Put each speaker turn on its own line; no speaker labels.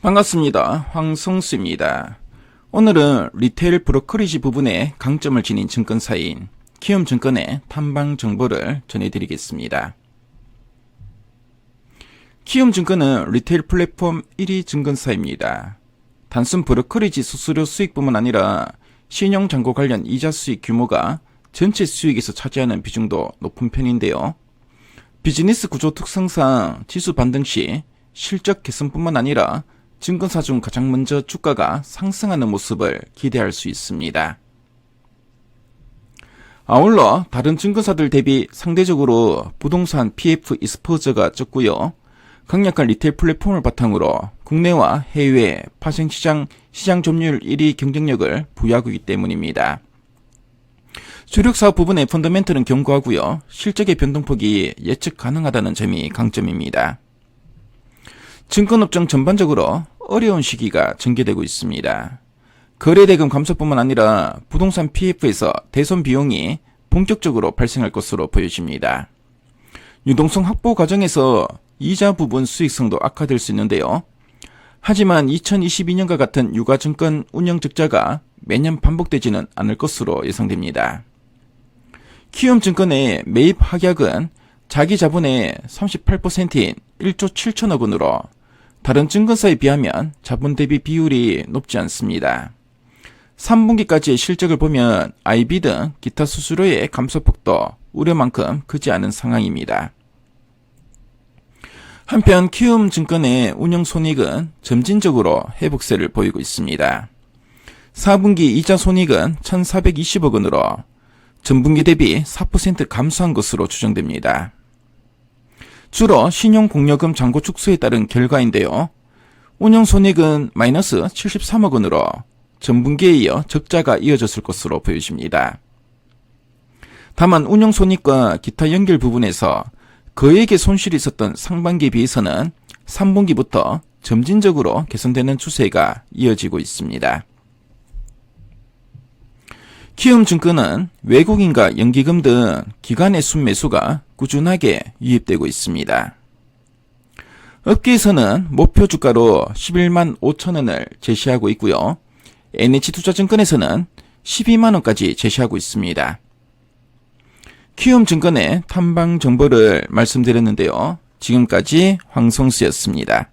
반갑습니다. 황성수입니다. 오늘은 리테일 브로커리지 부분에 강점을 지닌 증권사인 키움증권의 탐방 정보를 전해드리겠습니다. 키움증권은 리테일 플랫폼 1위 증권사입니다. 단순 브로커리지 수수료 수익뿐만 아니라 신용잔고 관련 이자 수익 규모가 전체 수익에서 차지하는 비중도 높은 편인데요. 비즈니스 구조 특성상 지수 반등 시 실적 개선뿐만 아니라 증권사 중 가장 먼저 주가가 상승하는 모습을 기대할 수 있습니다. 아울러 다른 증권사들 대비 상대적으로 부동산 PF 이스포저가 적고요. 강력한 리테일 플랫폼을 바탕으로 국내와 해외 파생 시장 시장 점유율 1위 경쟁력을 부여하고 있기 때문입니다. 주력 사업 부분의 펀더멘털은 견고하고요. 실적의 변동폭이 예측 가능하다는 점이 강점입니다. 증권업종 전반적으로 어려운 시기가 전개되고 있습니다. 거래대금 감소뿐만 아니라 부동산 PF에서 대손 비용이 본격적으로 발생할 것으로 보여집니다. 유동성 확보 과정에서 이자 부분 수익성도 악화될 수 있는데요. 하지만 2022년과 같은 유가증권 운영 적자가 매년 반복되지는 않을 것으로 예상됩니다. 키움증권의 매입 확약은 자기 자본의 38%인 1조 7천억 원으로 다른 증권사에 비하면 자본 대비 비율이 높지 않습니다. 3분기까지의 실적을 보면 IB 등 기타 수수료의 감소폭도 우려만큼 크지 않은 상황입니다. 한편 키움 증권의 운영 손익은 점진적으로 회복세를 보이고 있습니다. 4분기 이자 손익은 1,420억 원으로 전분기 대비 4% 감소한 것으로 추정됩니다. 주로 신용공여금 잔고 축소에 따른 결과인데요. 운영 손익은 마이너스 73억 원으로 전분기에 이어 적자가 이어졌을 것으로 보여집니다. 다만 운영 손익과 기타 연결 부분에서 거액의 손실이 있었던 상반기에 비해서는 3분기부터 점진적으로 개선되는 추세가 이어지고 있습니다. 키움증권은 외국인과 연기금 등 기관의 순매수가 꾸준하게 유입되고 있습니다. 업계에서는 목표 주가로 11만 5천 원을 제시하고 있고요. NH투자증권에서는 12만 원까지 제시하고 있습니다. 키움증권의 탐방 정보를 말씀드렸는데요. 지금까지 황성수였습니다.